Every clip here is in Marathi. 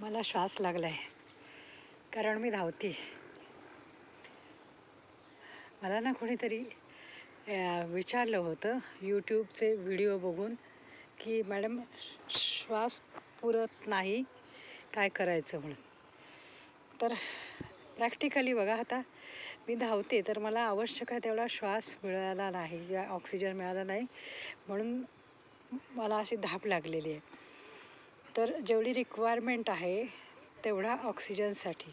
मला श्वास लागला आहे कारण मी धावते. मला ना कोणीतरी विचारलं होतं यूट्यूबचे व्हिडिओ बघून की मॅडम श्वास पुरत नाही काय करायचं म्हणून. तर प्रॅक्टिकली बघा आता मी धावते तर मला आवश्यक आहे तेवढा श्वास मिळाला नाही किंवा ऑक्सिजन मिळाला नाही म्हणून मला अशी धाप लागलेली आहे. तर जेवढी रिक्वायरमेंट आहे तेवढा ऑक्सिजनसाठी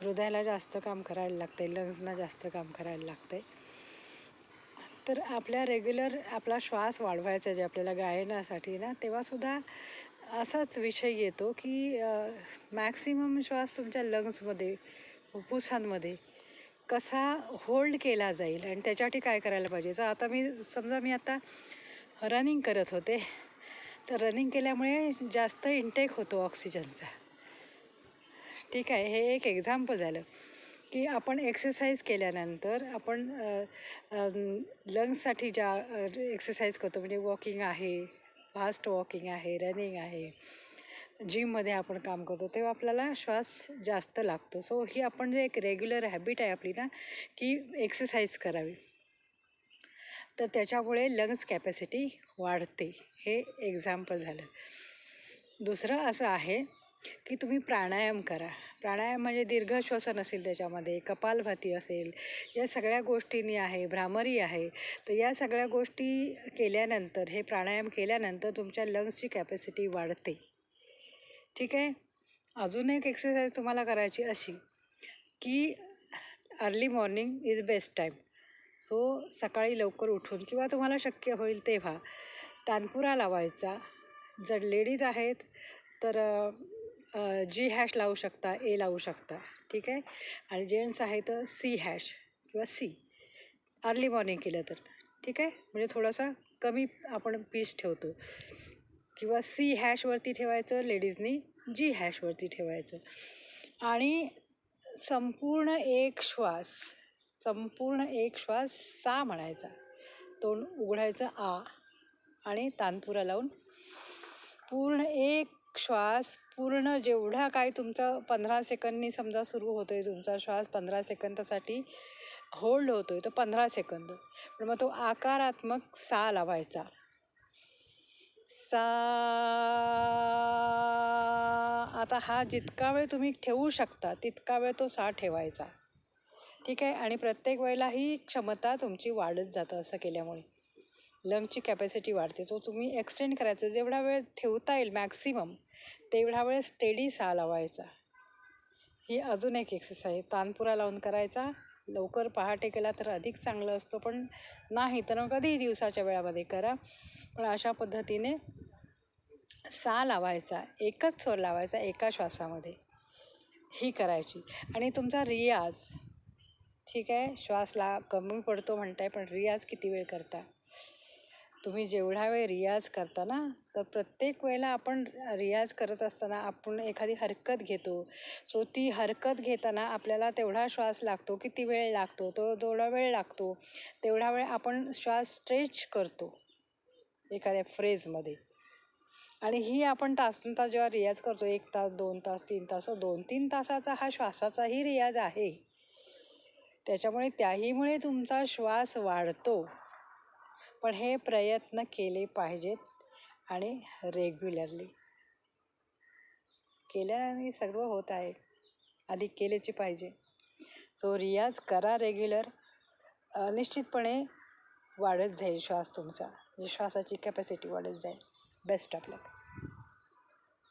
हृदयाला जास्त काम करायला लागतं आहे लंग्सना जास्त काम करायला लागतं आहे तर आपल्या रेग्युलर आपला श्वास वाढवायचा जे आपल्याला गायनासाठी ना तेव्हासुद्धा असाच विषय येतो की मॅक्सिमम श्वास तुमच्या लंग्समध्ये फुफ्फुसांमध्ये कसा होल्ड केला जाईल आणि त्याच्यासाठी काय करायला पाहिजे? जर आता मी समजा मी आता रनिंग करत होते. तर रनिंग केल्यामुळे जास्त इंटेक होतो ऑक्सिजनचा ठीक आहे हे एक एक्झाम्पल झालं. की आपण एक्सरसाइज केल्यानंतर आपण लंग्ससाठी ज्या एक्सरसाइज करतो म्हणजे वॉकिंग आहे फास्ट वॉकिंग आहे रनिंग आहे जिममध्ये आपण काम करतो तेव्हा आपल्याला श्वास जास्त लागतो. सो ही आपण जे एक रेग्युलर हॅबिट आहे आपली ना की एक्सरसाइज करावी. तर त्याच्यामुळे लंग्स कॅपॅसिटी वाढते. हे एक्झाम्पल झालं. दुसरं असं आहे की तुम्ही प्राणायाम करा. प्राणायाम म्हणजे दीर्घ श्वसन असेल त्याच्यामध्ये कपालभाती असेल या सगळ्या गोष्टींनी आहे भ्रामरी आहे. तर या सगळ्या गोष्टी केल्यानंतर हे प्राणायाम केल्यानंतर तुमच्या लंग्सची कॅपॅसिटी वाढते. ठीक आहे? अजून एक एक्सरसाइज तुम्हाला करायची अशी की early morning is best time so सकाळी लवकर उठून किंवा तुम्हाला शक्य होईल तेव्हा तानपुरा लावायचा. जर लेडीज आहेत तर जी हॅश लावू शकता ए लावू शकता. ठीक आहे? आणि जेंट्स आहे तर सी हॅश किंवा सी. अर्ली मॉर्निंग केलं तर. ठीक आहे? म्हणजे थोडासा कमी आपण पीस ठेवतो. किंवा सी हॅशवरती ठेवायचं लेडीजनी जी हॅशवरती ठेवायचं. आणि संपूर्ण एक श्वास संपूर्ण एक श्वास सा म्हणायचा. तोंड उघडायचं आ आणि तानपुरा लावून पूर्ण एक श्वास पूर्ण जेवढा काय तुमचा पंधरा सेकंदनी समजा सुरू होतो आहे तुमचा श्वास पंधरा सेकंदासाठी होल्ड होतो आहे तो पंधरा सेकंद. पण मग तो आकारात्मक सा लावायचा. सा आता हा जितका वेळ तुम्ही ठेवू शकता तितका वेळ तो सा ठेवायचा. ठीक आहे. आणि प्रत्येक वेळेला ही क्षमता तुमची वाढत जातं असं केल्यामुळे. लंगची कॅपॅसिटी वाढते. सो तुम्ही एक्सटेंड करायचं. जेवढा वेळ ठेवता येईल मॅक्सिमम तेवढा वेळ स्टेडी सा लावायचा. ही अजून एक एक्सरसाइज तानपुरा लावून करायचा. लवकर पहाटे केला तर अधिक चांगलं असतं पण नाही तर मग कधीही दिवसाच्या वेळामध्ये करा. पण अशा पद्धतीने सा लावायचा. एकच स्वर लावायचा एका श्वासामध्ये. ही करायची. आणि तुमचा रियाज. ठीक आहे श्वास ला कमी पडतो म्हणताय पण रियाज किती वेळ करता? तुम्ही जेवढा वेळ रियाज करता ना तर प्रत्येक वेळेला आपण रियाज करत असताना आपण एखादी हरकत घेतो. सो ती हरकत घेताना आपल्याला तेवढा श्वास लागतो किती वेळ लागतो तो जेवढा वेळ लागतो तेवढा वेळ आपण श्वास स्ट्रेच करतो एखाद्या फ्रेजमध्ये आणि ही आपण तासन तास जेव्हा रियाज करतो एक तास दोन तास तीन तास दोन तीन तासाचा हा श्वासाचाही रियाज आहे. त्याच्यामुळे त्याहीमुळे तुमचा श्वास वाढतो. पण हे प्रयत्न केले पाहिजेत आणि रेग्युलरली केल्याने सर्व होत आहे. आधी केलेची पाहिजे. सो रियाज करा रेग्युलर निश्चितपणे वाढत जाईल श्वास तुमचा. म्हणजे श्वासाची कॅपॅसिटी वाढत जाईल. Best of luck